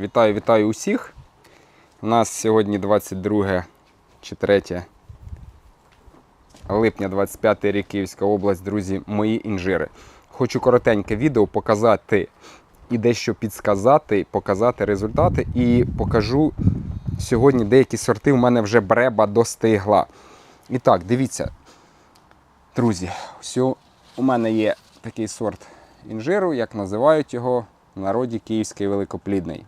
Вітаю, вітаю усіх. У нас сьогодні 22 чи 3 липня 25 рік Київська область, друзі, мої інжири. Хочу коротеньке відео показати і дещо підсказати, показати результати. І покажу сьогодні деякі сорти. У мене вже бреба достигла. І так, дивіться, друзі, ось у мене є такий сорт інжиру, як називають його в народі Київський великоплідний.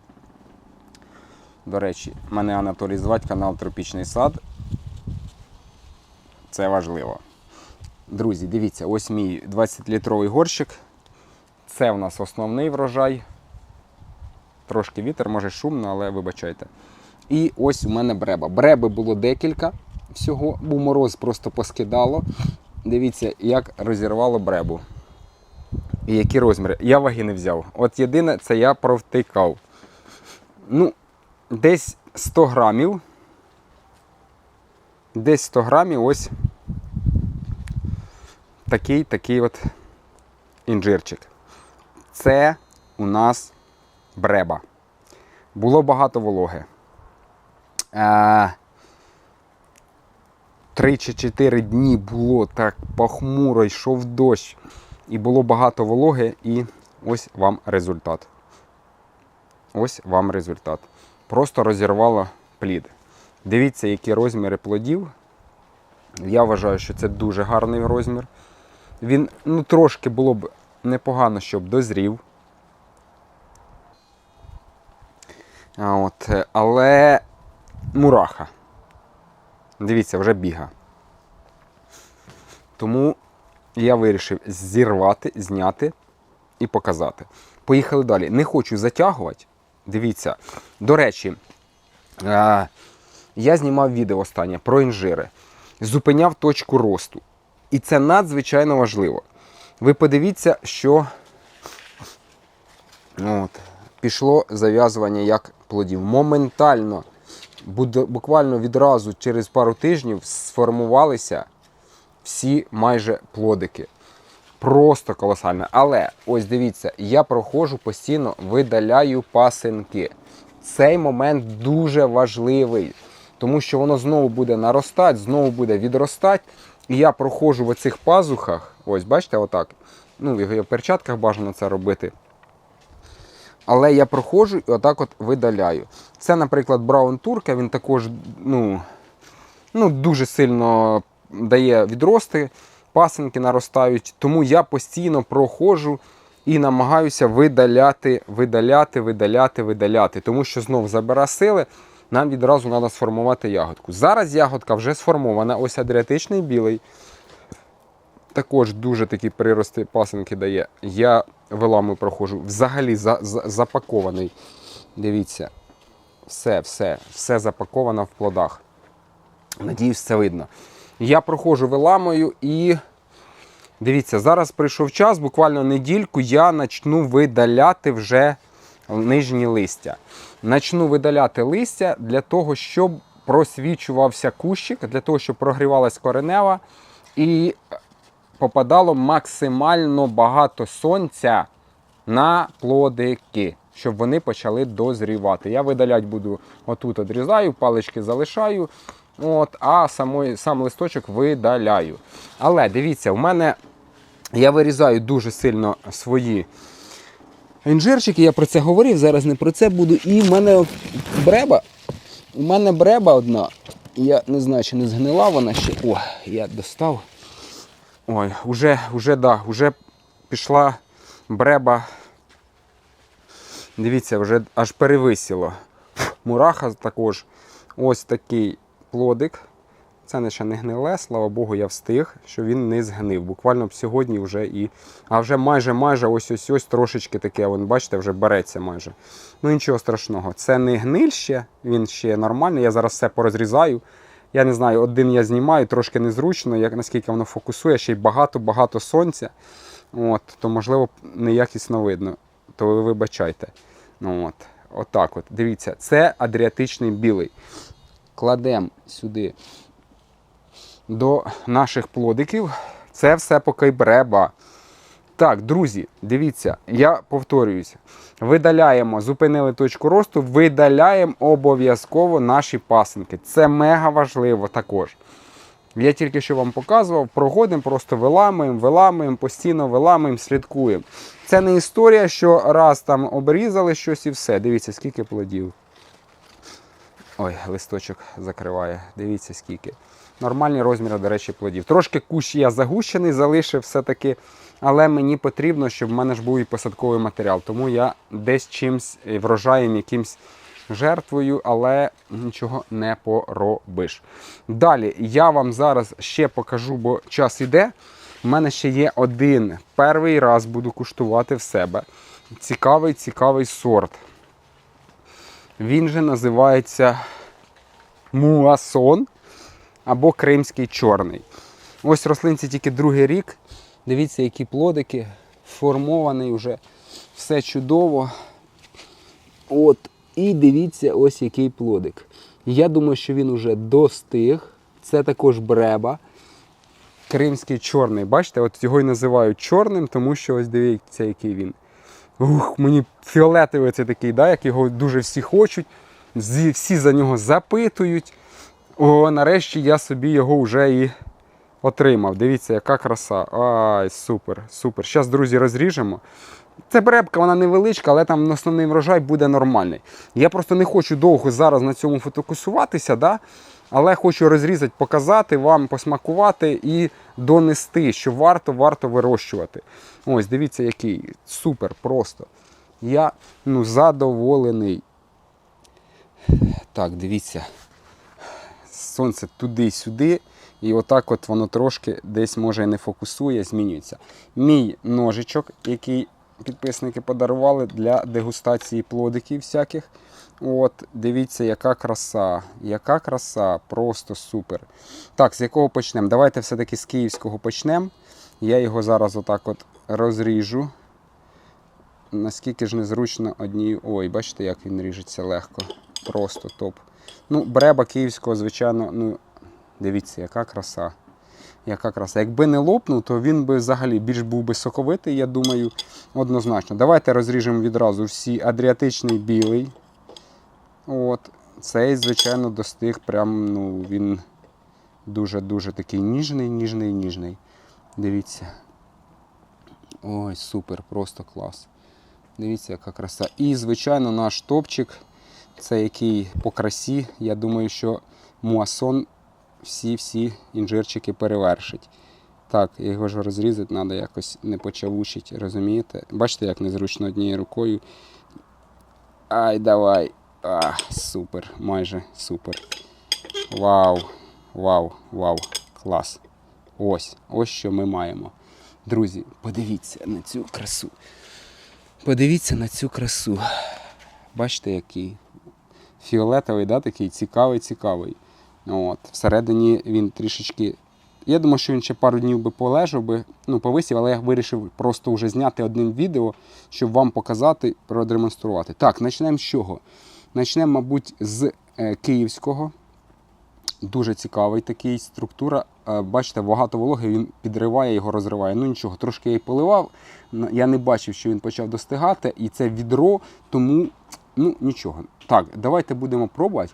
До речі, мене Анатолій звать, канал Тропічний сад. Це важливо. Друзі, дивіться, ось мій 20-літровий горщик. Це в нас основний врожай. Трошки вітер, може шумно, але вибачайте. І ось у мене бреба. Бреби було декілька всього, був мороз, просто поскидало. Дивіться, як розірвало бребу. І які розміри. Я ваги не взяв. От єдине, це я провтикав. Ну, десь 100 грамів. Десь 100 грамів ось такий такий от інжирчик. Це у нас бреба. Було багато вологи. Е, Три чи чотири дні було так похмуро, йшов дощ. І було багато вологи, і ось вам результат. Ось вам результат. Просто розірвало плід. Дивіться, які розміри плодів. Я вважаю, що це дуже гарний розмір. Він ну, трошки було б непогано, щоб дозрів. От, е, але мураха. Дивіться, вже біга. Тому я вирішив зірвати, зняти і показати. Поїхали далі. Не хочу затягувати. Дивіться. До речі, е, я знімав відео останнє про інжири. Зупиняв точку росту. І це надзвичайно важливо. Ви подивіться, що от, пішло зав'язування як плодів. Моментально, буквально відразу через пару тижнів сформувалися всі майже плодики. Просто колосально. Але ось дивіться, я проходжу постійно, видаляю пасинки. Цей момент дуже важливий, тому що воно знову буде наростати, знову буде відростати. І я проходжу в оцих пазухах, ось бачите, отак. Ну, в перчатках бажано це робити. Але я проходжу і отак от видаляю. Це, наприклад, Браун Турка, він також ну, ну, дуже сильно дає відрости, пасинки наростають. Тому я постійно проходжу і намагаюся видаляти, видаляти, видаляти, видаляти. Тому що знов забира сили, нам відразу треба сформувати ягодку. Зараз ягодка вже сформована, ось адріатичний білий. Також дуже такі прирости пасинки дає. Я виламую проходжу. Взагалі за, за- запакований. Дивіться, все, все, все запаковано в плодах. Надіюсь, це видно. Я проходжу виламую і дивіться, зараз прийшов час, буквально недільку я почну видаляти вже нижні листя. Начну видаляти листя для того, щоб просвічувався кущик, для того, щоб прогрівалась коренева і попадало максимально багато сонця на плодики, щоб вони почали дозрівати. Я видаляти буду отут відрізаю, палички залишаю, от, а самої, сам листочок видаляю. Але дивіться, у мене я вирізаю дуже сильно свої інжирчики, я про це говорив, зараз не про це буду. І в мене бреба, у мене бреба одна. Я не знаю, чи не згнила вона ще. О, я достав. Ой, уже, уже, да, уже пішла бреба. Дивіться, вже аж перевисіло. Мураха також. Ось такий плодик. Це не ще не гниле, слава Богу, я встиг, що він не згнив. Буквально б сьогодні вже і. А вже майже майже ось ось ось трошечки таке, вон, бачите, вже береться майже. Ну нічого страшного. Це не гниль ще, він ще нормальний. Я зараз все порозрізаю. Я не знаю, один я знімаю, трошки незручно, як наскільки воно фокусує, ще й багато-багато сонця. От, то можливо неякісно видно. То ви вибачайте. Ну, от, Отак от. Дивіться, це адріатичний білий. Кладемо сюди до наших плодиків. Це все поки бреба. Так, друзі, дивіться, я повторююся. Видаляємо, зупинили точку росту, видаляємо обов'язково наші пасинки. Це мега важливо також. Я тільки що вам показував, проходимо, просто виламуємо, виламуємо, постійно виламуємо, слідкуємо. Це не історія, що раз там обрізали щось і все. Дивіться, скільки плодів. Ой, листочок закриває. Дивіться скільки. Нормальні розміри, до речі, плодів. Трошки кущ я загущений, залишив все-таки. Але мені потрібно, щоб в мене ж був і посадковий матеріал. Тому я десь чимсь е, врожаєм якимсь жертвою, але нічого не поробиш. Далі я вам зараз ще покажу, бо час іде. У мене ще є один. Перший раз буду куштувати в себе. Цікавий, цікавий сорт. Він же називається муасон або кримський чорний. Ось рослинці тільки другий рік. Дивіться, які плодики. Формований вже все чудово. От, і дивіться, ось який плодик. Я думаю, що він уже достиг. Це також бреба. Кримський чорний. Бачите, от його і називають чорним, тому що ось дивіться, який він. Ух, мені фіолетовий це такий, да, як його дуже всі хочуть. Всі за нього запитують. О, нарешті я собі його вже і отримав. Дивіться, яка краса. Ай, супер, супер. Зараз, друзі, розріжемо. Це бребка, вона невеличка, але там основний врожай буде нормальний. Я просто не хочу довго зараз на цьому фокусуватися, да? але хочу розрізати, показати вам, посмакувати і донести, що варто, варто вирощувати. Ось, дивіться, який супер просто. Я ну, задоволений. Так, дивіться. Сонце туди-сюди. І отак от воно трошки десь може і не фокусує, змінюється. Мій ножичок, який підписники подарували для дегустації плодиків всяких. От, дивіться, яка краса, яка краса, просто супер. Так, з якого почнемо? Давайте все-таки з київського почнемо. Я його зараз отак от розріжу. Наскільки ж незручно однією. Ой, бачите, як він ріжеться легко. Просто топ. Ну, бреба київського, звичайно, ну, дивіться, яка краса. Яка краса. Якби не лопнув, то він би взагалі більш був би соковитий, я думаю, однозначно. Давайте розріжемо відразу всі адріатичний білий. От. Цей, звичайно, достиг прям, ну, він дуже-дуже такий ніжний, ніжний, ніжний. Дивіться. Ой, супер, просто клас. Дивіться, яка краса. І, звичайно, наш топчик, це який по красі. Я думаю, що муасон всі-всі інжирчики перевершить. Так, його ж розрізати треба якось не почавучить, розумієте? Бачите, як незручно однією рукою. Ай, давай. А, супер, майже супер. Вау, вау, вау, клас. Ось, ось що ми маємо. Друзі, подивіться на цю красу. Подивіться на цю красу. Бачите, який фіолетовий, да, такий цікавий, цікавий. От. Всередині він трішечки. Я думаю, що він ще пару днів би полежав би, ну, повисів, але я вирішив просто вже зняти одним відео, щоб вам показати, продемонструвати. Так, почнемо з чого? Почнемо, мабуть, з е, київського. Дуже цікавий такий структура. Е, Бачите, багато вологи, він підриває його, розриває. Ну нічого, трошки я й поливав. Я не бачив, що він почав достигати, і це відро, тому ну нічого. Так, давайте будемо пробувати.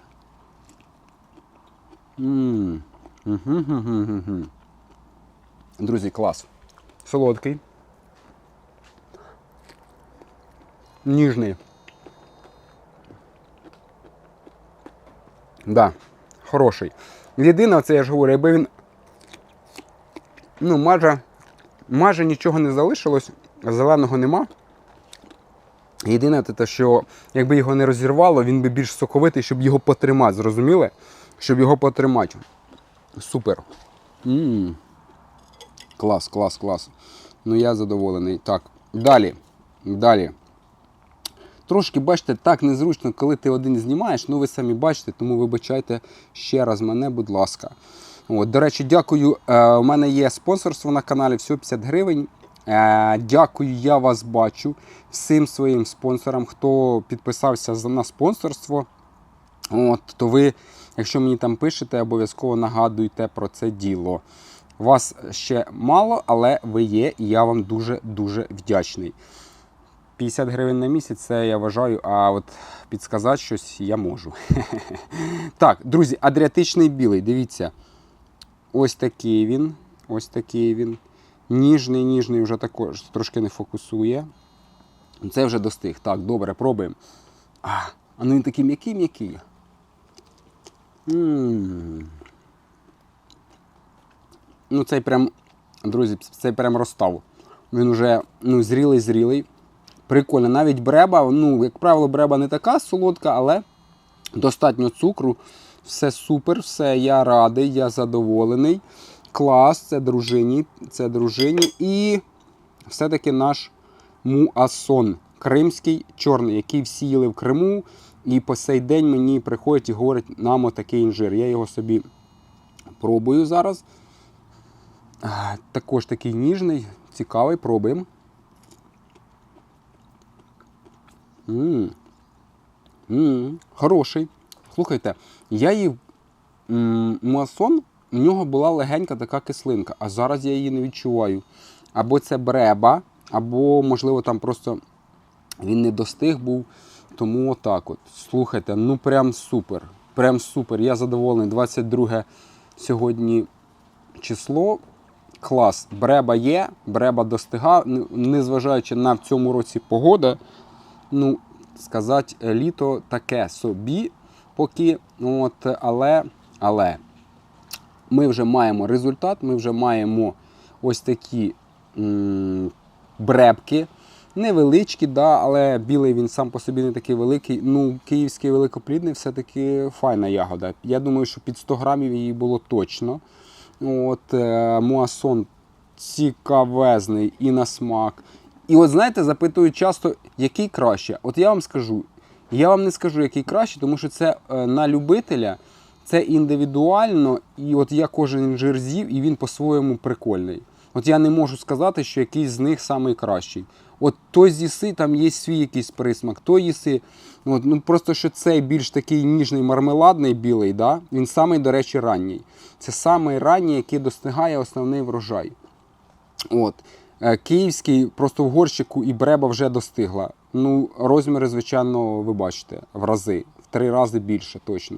Друзі, клас. Солодкий. Ніжний. Да, хороший. Єдине, це я ж говорю, якби він. Ну, майже, майже нічого не залишилось, зеленого нема. Єдине, те, що якби його не розірвало, він би більш соковитий, щоб його потримати. Зрозуміли? Щоб його потримати. Супер. м Клас, клас, клас. Ну я задоволений. Так, далі. Далі. Трошки, бачите, так незручно, коли ти один знімаєш, ну ви самі бачите, тому вибачайте ще раз мене, будь ласка. От, до речі, дякую. Е, у мене є спонсорство на каналі, всього 50 гривень. Е, дякую, я вас бачу всім своїм спонсорам, хто підписався на спонсорство. От, то ви, якщо мені там пишете, обов'язково нагадуйте про це діло. Вас ще мало, але ви є, і я вам дуже-дуже вдячний. 50 гривень на місяць це я вважаю, а от підсказати щось я можу. так, друзі, адріатичний білий, дивіться. Ось такий він. Ось такий він. Ніжний, ніжний вже також трошки не фокусує. Це вже достиг. Так, добре, пробуємо. А, ну він такий м'який-м'який. Ну, цей прям, друзі, цей прям розстав. Він вже ну, зрілий, зрілий. Прикольно. Навіть бреба, ну, як правило, бреба не така солодка, але достатньо цукру. Все супер, все, я радий, я задоволений. Клас, це дружині, це дружині. І все-таки наш муасон кримський чорний, який всі їли в Криму. І по сей день мені приходять і говорять, нам отакий інжир. Я його собі пробую зараз. Також такий ніжний, цікавий, пробуємо. М. М, Хороший. Слухайте, я м, муасон, в нього була легенька така кислинка, а зараз я її не відчуваю. Або це бреба, або, можливо, там просто він не достиг був. Тому отак от. Слухайте, ну прям супер. Прям супер. Я задоволений. 22 сьогодні число. Клас. Бреба є, бреба достига, незважаючи на в цьому році погода. Ну, сказати, літо таке собі поки. От, але, але ми вже маємо результат, ми вже маємо ось такі м- бребки. Невеличкі, да, але білий він сам по собі не такий великий. Ну, київський великоплідний все-таки файна ягода. Я думаю, що під 100 грамів її було точно. От, е, Муасон цікавезний і на смак. І от знаєте, запитують часто, який краще. От я вам скажу, я вам не скажу, який краще, тому що це е, на любителя, це індивідуально, і от я кожен інжир з'їв, і він по-своєму прикольний. От я не можу сказати, що якийсь з них найкращий. От той з'їси, там є свій якийсь присмак, той їси. От, ну Просто що цей більш такий ніжний мармеладний білий, да? він самий, до речі, ранній. Це самий ранній, який достигає основний врожай. От. Е, Київський просто в горщику і бреба вже достигла. Ну, розміри, звичайно, ви бачите, в рази, в три рази більше точно.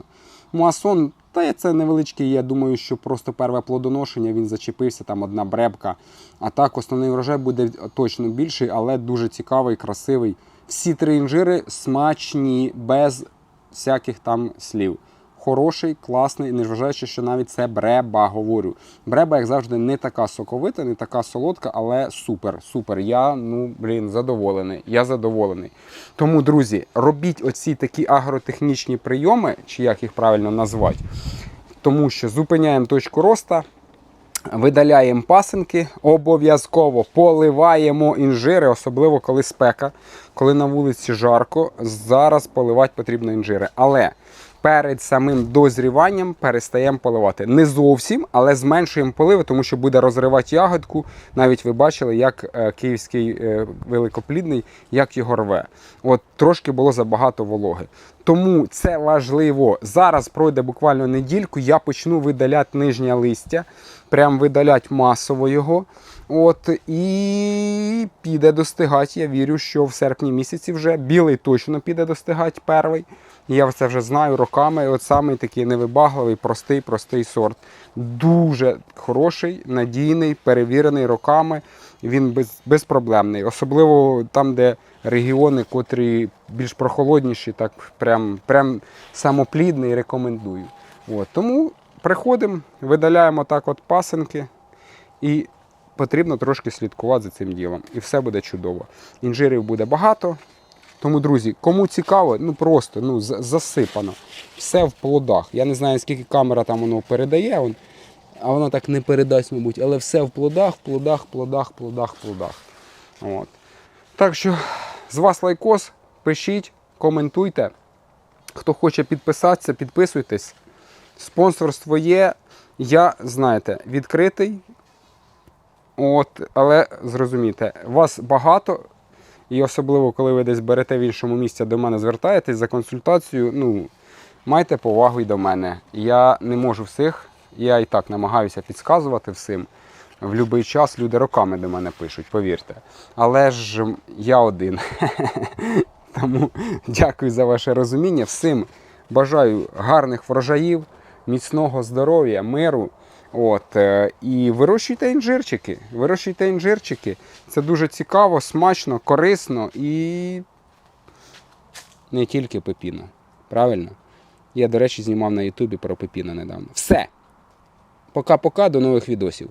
Муасон, та це невеличкий, я думаю, що просто перве плодоношення він зачепився, там одна бребка. А так основний врожай буде точно більший, але дуже цікавий, красивий. Всі три інжири смачні, без всяких там слів. Хороший, класний, незважаючи, що навіть це бреба, говорю. Бреба, як завжди, не така соковита, не така солодка, але супер, супер. Я, ну, блін, задоволений. Я задоволений. Тому, друзі, робіть оці такі агротехнічні прийоми, чи як їх правильно назвати, тому що зупиняємо точку роста, видаляємо пасинки, обов'язково поливаємо інжири, особливо коли спека, коли на вулиці жарко. Зараз поливати потрібно інжири. Але перед самим дозріванням перестаємо поливати. Не зовсім, але зменшуємо поливи, тому що буде розривати ягодку. Навіть ви бачили, як е, київський е, великоплідний, як його рве. От трошки було забагато вологи. Тому це важливо. Зараз пройде буквально недільку, я почну видаляти нижнє листя, прям видаляти масово його. От, і піде достигати. Я вірю, що в серпні місяці вже білий точно піде достигати перший. Я це вже знаю роками. От самий такий невибагливий, простий, простий сорт. Дуже хороший, надійний, перевірений роками. Він без, безпроблемний. Особливо там, де регіони, котрі більш прохолодніші, так прям, прям самоплідний, рекомендую. От, тому приходимо, видаляємо так от пасинки і потрібно трошки слідкувати за цим ділом. І все буде чудово. Інжирів буде багато. Тому, друзі, кому цікаво, ну просто ну, засипано. Все в плодах. Я не знаю, скільки камера там воно передає, а воно так не передасть, мабуть, але все в плодах, плодах, плодах, плодах, плодах. От. Так що з вас лайкос, пишіть, коментуйте. Хто хоче підписатися, підписуйтесь. Спонсорство є. Я, знаєте, відкритий. От, але зрозумійте, вас багато, і особливо, коли ви десь берете в іншому місці, до мене звертаєтесь за консультацією, ну, майте повагу й до мене. Я не можу всіх Я і так намагаюся підказувати всім. В будь-який час люди роками до мене пишуть, повірте. Але ж я один. Тому дякую за ваше розуміння. Всім бажаю гарних врожаїв, міцного здоров'я, миру. От, е, і вирощуйте інжирчики. Вирощуйте інжирчики. Це дуже цікаво, смачно, корисно і не тільки пепіно. Правильно? Я, до речі, знімав на Ютубі про пепіно недавно. Все. Пока-пока, до нових відосів.